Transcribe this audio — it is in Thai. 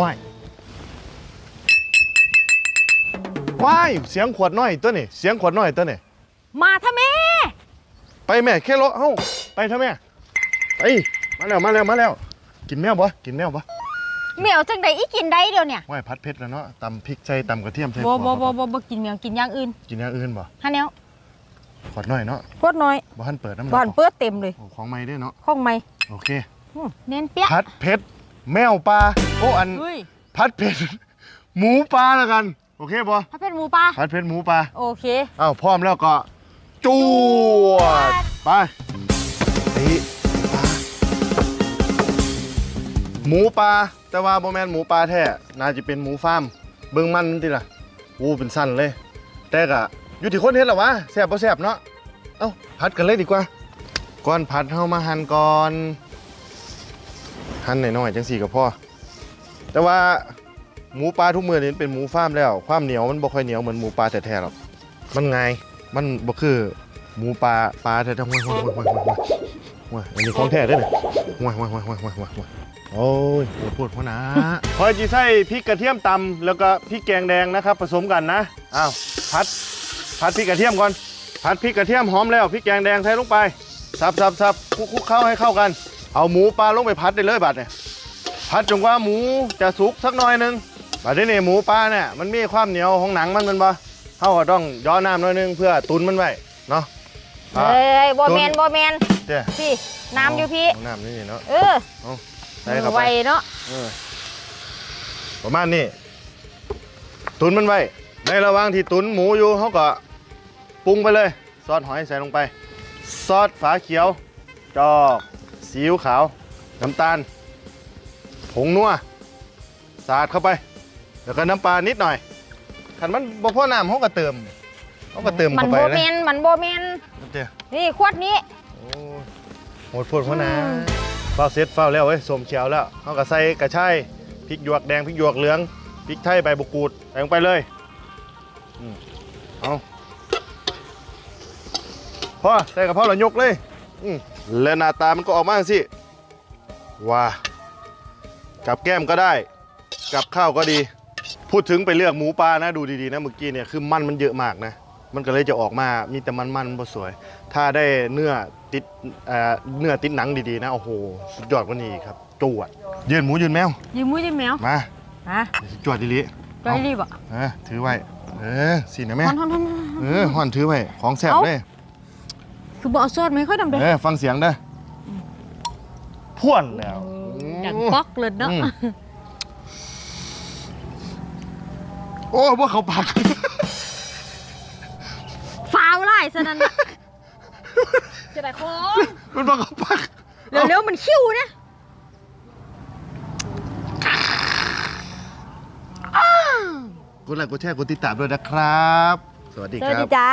ว้ายว้ายเสียงขวดน้อยตัวนี่เสียงขวดน้อยตัวนี่มาทำไมไปแม่แค่รถเฮ้าไปเถอะแม่ไปมาแล้วมาแล้วมาแล้ว กินแมวบ่กินแมวบ่เหมียวจังใดอีกินได้เดียวเนี่ยว้ายพัดเพชรแล้วเนาะตำพริกใส่ตำกระเทียมใส่บ่หัวบ่บ่บ่บ่กินเหมียวกินอย่างอื่น กินอย่างอื่นบ่ฮะแนวขวดน้อยเนาะโคตรน้อยบ่ทันเปิดน้ำบ้านเปื้อเต็มเลยโอ้ของใหม่ด้วยเนาะห้องไม่โอเคอื้อเน้นเปี้ยพัดเพชรแมวปลา โอ้อันเฮ้ยพัดเพชรหมูปลาแล้วกัน โอเคบ่ถ้าเป็นหมูปลาพัดเพชรหมูปลาโอเคอ้าวพร้อมแล้วก็จวดไปนี่ปลาหมูปลาแต่ว่าบ่แม่นหมูปลาแท้น่าจะเป็นหมูฟาร์มเบิ่งมันติล่ะอู้เป็นสั้นเลย แต่ก็อยู่ที่คนเฮ็ดล่ะวะแซ่บบ่แซ่บเนาะเอ้าพัดกันเลยดีกว่าก่อนพัดเฮามาหั่นก่อนหั่นหน่อยๆจังสี่ก็พอ แต่ว่าหมูปลาทุกมื้อนี้เป็นหมูฟาร์มแล้ว ความเหนียวมันบ่ค่อยเหนียวเหมือนหมูปลาแท้ๆหรอกมันไงมันบ่คือหมูปลาปลาแท้ๆห้วยห้วยห้วยห้วยห้วยห้วยอันนี้ของแท้เด้อเนี่ยห้วยห้วยห้วยห้วยห้วยห้วยห้วยโอ้ยปวดปวดหัวนาพอจีใส่พริกกระเทียมตำแล้วก็พริกแกงแดงนะครับ ผสมกันนะอ้าวพัดพัดพริกกระเทียมก่อนพัดพริกกระเทียมหอมแล้วพริกแกงแดงใส่ลงไปสับสับสับคลุกคลุกเข้าให้เข้ากัน เอาหมูปลาลงไปพัดได้เลยบัดเนี่ย พัดจนกว่าหมูจะสุกสักหน่อยหนึงบัดนี้เนี่ยหมูปลาเนี่ยมันมีความเหนียวของหนังมันแมันบ่เขาก็ต้องย้อนน้ำหน่อยหนึงเพื่อตุนมันไว้เนาะเฮ้ยบ่แมนบ่แมนเจ้าพี่น้ำอยู่พี่เอาน้ำนี่เนาะเออใส่เข้าไวไปเนาะเออประมาณนี้ตุนมันไว้ในระหว่างที่ตุนหมูอยู่เขาก็ปรุงไปเลย ซอสหอยใส่ลงไป ซอสฝาเขียว จอกซีอิ๊วขาว น้ำตาล ผงนัวสาดเข้าไป แล้วก็น้ำปลานิดหน่อยขันมันบ่พอน้ำเขาก็เติมเขาก็เติมมันเข้าไปบ่นะแมนมันบ่แมนเจ้านี่ขวดนี้ โอ้ยโหดโพดหัวหนะอืมเฝ้าเสร็จเฝ้าแล้วเว้ยสมเขียวแล้วเขาก็ใส่กระชายพริกหยวกแดงพริกหยวกเหลืองพริกไทยใบบุกรูดใส่ลงไปเลยอืมเอาพอใส่กระเพราะเรายกเลยอืมแล้วหน้าตามันก็ออกมาสิว้า กับแก้มก็ได้ กับข้าวก็ดี พูดถึงไปเลือกหมูปลานะดูดีๆนะเมื่อกี้เนี่ยคือมันมันเยอะมากนะ มันก็เลยจะออกมามีแต่มันมันๆบ่สวย ถ้าได้เนื้อติดเอ่อเนื้อติดหนังดีๆนะโอ้โหสุดยอดกว่านี้อีกครับจวด ยืนหมูยืนแมวยิ้มมุ้ยยิ้มแมวมาฮะจวดดีลิไรรีบอะเออถือไว้เออสินะแม่ฮอนฮอนฮอนฮอนเออห่อนถือไว้ของแซ่บเอ้าเลยคือบ่เอาซอสไม่ค่อยดำเด้เออฟังเสียงเด้อพ่วนแล้ว ดังป๊อกเลยเนาะอืมโอ้พวกเขาปากฟาวไล่ซะนั่นน่ะจะได้ของมันบอกเขาปากเร็วๆมันคิ้วนะกดไลค์กดแชร์กดติดตามด้วยนะครับ สวัสดีสควัสรัดีบจ้า